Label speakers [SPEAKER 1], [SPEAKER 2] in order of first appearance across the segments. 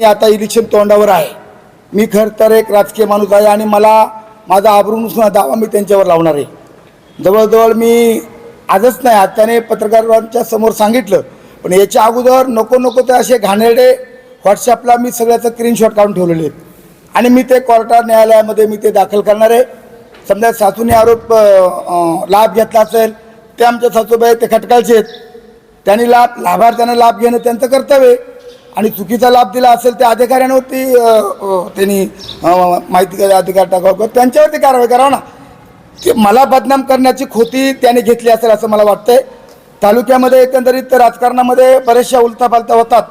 [SPEAKER 1] मी आता इलेक्शन तोंडावर आहे. मी खरं तर एक राजकीय माणूस आहे आणि मला माझा आबरून दावा मी त्यांच्यावर लावणार आहे. जवळजवळ मी आजच नाही आज त्याने पत्रकारांच्या समोर सांगितलं पण याच्या अगोदर नको नको ते असे घाणेरडे व्हॉट्सअपला मी सगळ्याचं स्क्रीनशॉट काढून ठेवलेले आहेत. आणि मी ते कोर्टात न्यायालयामध्ये मी ते दाखल करणार आहे. समजा सासूने आरोप लाभ घेतला असेल ते आमच्या सासूबाई ते खटकायचे आहेत. त्यांनी लाभ लाभार्थ्यांना लाभ घेणं त्यांचं कर्तव्य आहे. आणि चुकीचा लाभ दिला असेल त्या अधिकाऱ्यांवरती त्यांनी माहिती अधिकार टाकावं त्यांच्यावरती कारवाई करावं ना. ते मला बदनाम करण्याची खोती त्याने घेतली असेल असं मला वाटतंय. तालुक्यामध्ये एकंदरीत राजकारणामध्ये बऱ्याचशा उलतापालता होतात.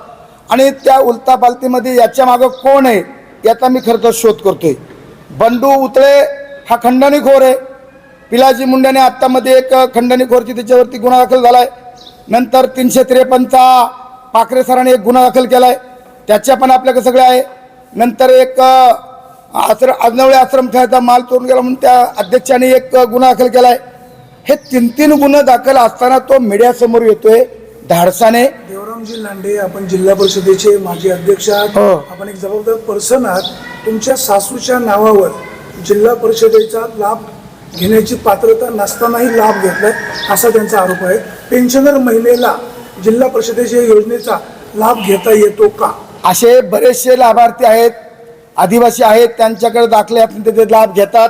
[SPEAKER 1] आणि त्या उलतापालतीमध्ये याच्या मागं कोण आहे याचा मी खरं तर शोध करतोय. बंडू उतळे हा खंडणीखोर आहे. पिलाजी मुंड्याने आत्तामध्ये एक खंडणीखोरची त्याच्यावरती गुन्हा दाखल झालाय. नंतर तीनशे त्रेपन्नचा पाखरे सरांनी एक गुन्हा दाखल केलाय. त्याच्या पण आपल्याकडे सगळे आहे. नंतर एक आश्र आजनवळे आश्रमशाळेचा माल चोरून गेला म्हणून त्या अध्यक्षाने एक गुन्हा दाखल केलाय. हे तीन तीन गुन्हे दाखल असताना तो मीडियासमोर येतोय धाडसाने.
[SPEAKER 2] देवरामजी लांडे आपण जिल्हा परिषदेचे माजी अध्यक्ष आहात.
[SPEAKER 1] हो.
[SPEAKER 2] आपण एक जबाबदार पर्सन आहात. तुमच्या सासूच्या नावावर जिल्हा परिषदेचा लाभ घेण्याची पात्रता नसतानाही लाभ घेतलाय असा त्यांचा आरोप आहे. पेन्शनर महिलेला जिल्हा परिषदेच्या योजनेचा लाभ घेता येतो का?
[SPEAKER 1] असे बरेचसे लाभार्थी आहेत आदिवासी आहेत त्यांच्याकडे दाखले आपण त्याचे लाभ घेतात.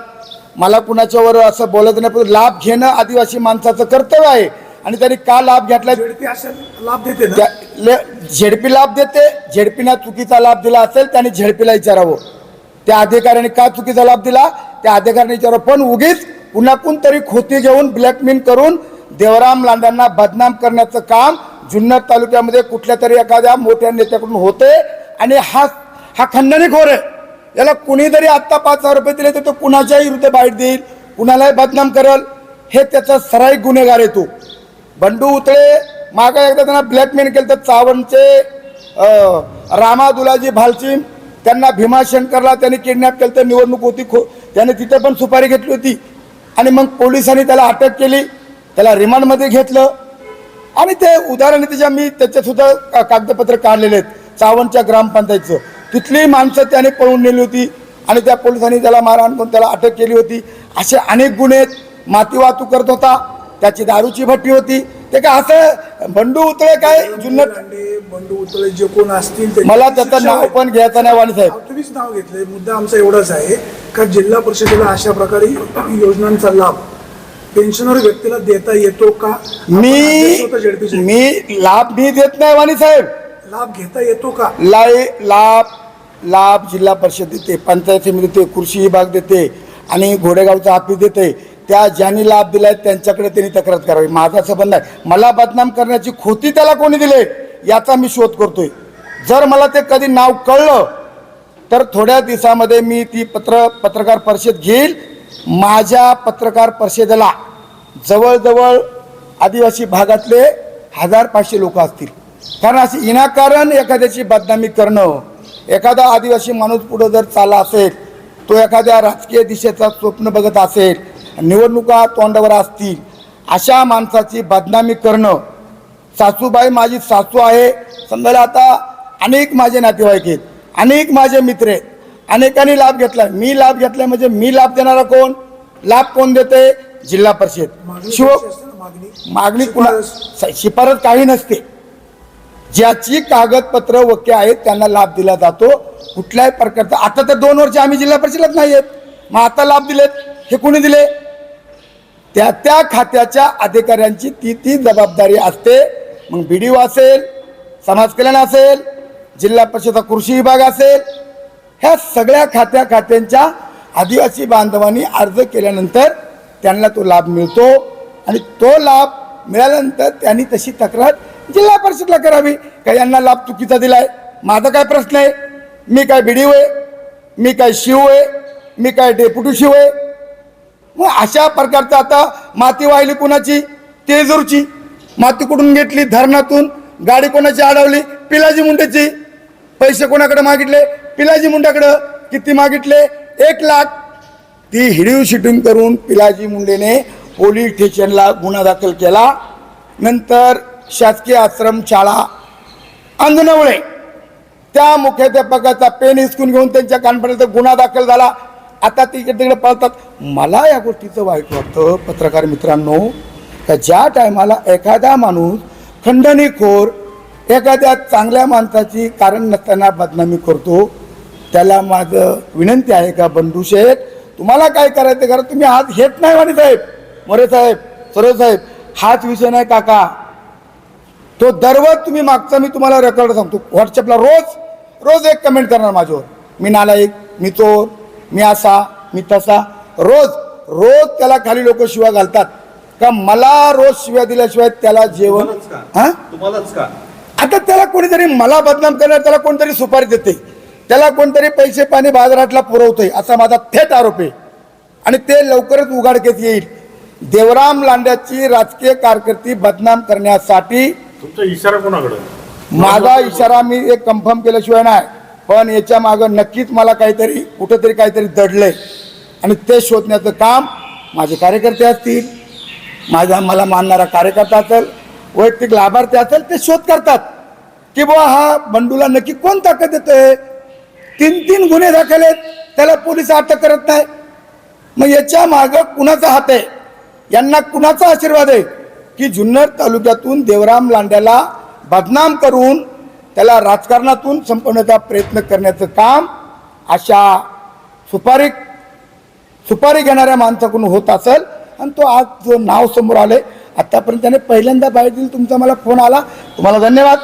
[SPEAKER 1] मला कुणाच्यावर असं बोलत नाही पण लाभ घेणं आदिवासी माणसाचं कर्तव्य आहे. आणि त्यांनी का लाभ घेतला
[SPEAKER 2] झेडपी असेल लाभ देते ना?
[SPEAKER 1] त्या- ले- झेडपी लाभ देते झेडपीना चुकीचा लाभ दिला असेल त्याने झेडपीला विचारावं. त्या अधिकाऱ्याने का चुकीचा लाभ दिला? त्या अधिकाऱ्याने विचारावं. पण उगीच पुन्हा तरी खोती घेऊन ब्लॅकमेल करून देवराम लांड्यांना बदनाम करण्याचं काम जुन्नर तालुक्यामध्ये कुठल्या तरी एखाद्या मोठ्या नेत्याकडून होते आणि हा हा खंडणीखोर आहे. याला कुणी जरी आत्ता पाच हजार रुपये दिले तर तो कुणाच्याही विरुद्ध बाईट देईल कुणालाही बदनाम करेल हे त्याचा सराईक गुन्हेगार येतो बंडू उतळे मागा एकदा त्यांना ब्लॅकमेल केलं तर चावणचे रामा दुलाजी भालचिम त्यांना भीमाशंकरला त्यांनी किडनॅप केलं तर निवडणूक होती खो त्याने तिथे पण सुपारी घेतली होती. आणि मग पोलिसांनी त्याला अटक केली त्याला रिमांडमध्ये घेतलं. आणि ते उदाहरण त्याच्या मी त्याचे सुद्धा कागदपत्र काढलेले आहेत. चावणच्या ग्रामपंचायतचं. तिथली माणसं त्याने पळून नेली होती आणि त्या पोलिसांनी त्याला मारहाण करून त्याला अटक केली होती. असे अनेक गुन्हे आहेत. माती वाहतूक करत होता. त्याची दारूची भट्टी होती. ते काय असं बंडू उतळे काय जुन्नर
[SPEAKER 2] लांडे बंडू उतळे जे कोण असतील
[SPEAKER 1] मला त्याचं नाव पण घ्यायचं नाही वाणी साहेब.
[SPEAKER 2] तुम्हीच नाव घेतलंय. मुद्दा आमचा एवढाच आहे. का जिल्हा परिषदेला अशा प्रकारे योजनांचा लाभ पेन्शनर व्यक्तीला देता येतो का?
[SPEAKER 1] मी. मी लाभ मी देत नाही वाणी साहेब.
[SPEAKER 2] लाभ घेता येतो का?
[SPEAKER 1] लाई लाभ लाभ जिल्हा परिषद देते पंचायत समिती देते कृषी विभाग देते आणि घोडेगावचा ऑफिस देते. त्या ज्यांनी लाभ दिलाय त्यांच्याकडे त्यांनी तक्रार करावी. माझा संबंध आहे. मला बदनाम करण्याची खोती त्याला कोणी दिले याचा मी शोध करतोय. जर मला ते कधी नाव कळलं तर थोड्या दिवसामध्ये मी ती पत्र पत्रकार परिषद घेईल माझ्या पत्रकार परिषदेला जवळजवळ आदिवासी भागातले हजार पाचशे लोक असतील. कारण असे विनाकारण एखाद्याची बदनामी करणं एखादा आदिवासी माणूस पुढं जर चालला असेल तो एखाद्या राजकीय दिशेचा स्वप्न बघत असेल निवडणुका तोंडावर असतील अशा माणसाची बदनामी करणं सासूबाई माझी सासू आहे समजायला आता अनेक माझे नातेवाईक आहेत अनेक माझे मित्र आहेत. अनेकांनी लाभ घेतला. मी लाभ घेतला म्हणजे मी लाभ देणारा कोण? लाभ कोण देते जिल्हा परिषद. शिव
[SPEAKER 2] मागणी?
[SPEAKER 1] कुणा
[SPEAKER 2] शिफारस.
[SPEAKER 1] काही नसते. ज्याची कागदपत्र वके आहेत त्यांना लाभ दिला जातो. कुठल्याही प्रकारचा आता तर दोन वर्ष आम्ही जिल्हा परिषदेत नाही आहेत. मग आता लाभ दिलेत. हे कुणी दिले? त्या त्या खात्याच्या अधिकाऱ्यांची ती ती जबाबदारी असते. मग बी डी असेल समाज कल्याण असेल जिल्हा परिषदेचा कृषी विभाग असेल ह्या सगळ्या खात्या खात्यांच्या आदिवासी बांधवांनी अर्ज केल्यानंतर त्यांना तो लाभ मिळतो. आणि तो लाभ मिळाल्यानंतर त्यांनी तशी तक्रार जिल्हा परिषदला करावी. का यांना लाभ चुकीचा दिलाय? माझा काय प्रश्न आहे? मी काय बी डी आहे मी काय शिव आहे मी काय डेप्युटी शिव आहे मग अशा प्रकारचं आता माती वाहिली कुणाची? तेजूरची. माती कुठून घेतली? धरणातून. गाडी कोणाची अडवली? पिलाजी मुंडेची. पैसे कोणाकडे मागितले? पिलाजी मुंड्याकडं किती मागितले? एक लाख. ती हिडीव शिटिंग करून पिलाजी मुंडेने पोलीस स्टेशनला गुन्हा दाखल केला. नंतर शासकीय आश्रम शाळा अंगणवळे. त्या मुख्याध्यापकाचा पेन हिसकून घेऊन त्यांच्या कानपर्यंत गुन्हा दाखल झाला. आता तिकडे तिकडे पळतात. मला या गोष्टीचं वाईट वाटतं पत्रकार मित्रांनो का ज्या टायमाला एखादा माणूस खंडणीखोर एखाद्या चांगल्या माणसाची कारण नसताना बदनामी करतो त्याला माझं विनंती आहे का बंधू शेठ? तुम्हाला काय करायचं? करा तुम्ही हात घेत नाही वाणी साहेब. मोरे साहेब सरोज साहेब हाच विषय नाही काका. तो दररोज तुम्ही मागचा मी तुम्हाला रेकॉर्ड सांगतो. व्हॉट्सअपला रोज रोज एक कमेंट करणार माझ्यावर. मी नालायक मी चोर मी असा मी तसा. रोज रोज त्याला खाली लोक शिव्या घालतात. का मला रोज शिव्या दिल्याशिवाय त्याला जेवण? हा? आता त्याला कोणीतरी मला बदनाम करणार त्याला कोणतरी सुपारी देते. त्याला कोणतरी पैसे पाणी बाजारातला पुरवतोय असा माझा थेट आरोप आहे. आणि ते लवकरच उघडकीस येईल. देवराम लांड्याची राजकीय कारकिर्दी बदनाम करण्यासाठी
[SPEAKER 3] तुमचा इशारा कोणाकडे?
[SPEAKER 1] माझा इशारा मी एक कन्फर्म केल्याशिवाय नाही. पण याच्या मागं नक्कीच मला काहीतरी कुठेतरी काहीतरी दडलंय. आणि ते शोधण्याचं काम माझे कार्यकर्ते असतील माझा मला मानणारा कार्यकर्ता असेल वैयक्तिक लाभार्थी असेल ते शोध करतात. की बुवा हा बंडूला नक्की कोण ताकद देतोय? तीन तीन गुन्हे दाखल आहेत. त्याला पोलीस अटक करत नाही. मग याच्या मागं कुणाचा हात आहे? यांना कुणाचा आशीर्वाद आहे? की जुन्नर तालुक्यातून देवराम लांड्याला बदनाम करून त्याला राजकारणातून संपवण्याचा प्रयत्न करण्याचं काम अशा सुपारी सुपारी घेणाऱ्या माणसाकडून होत असेल. आणि तो आज जो नाव समोर आले आतापर्यंत त्याने पहिल्यांदा बाहेर दिली तुमचा मला फोन आला. तुम्हाला धन्यवाद.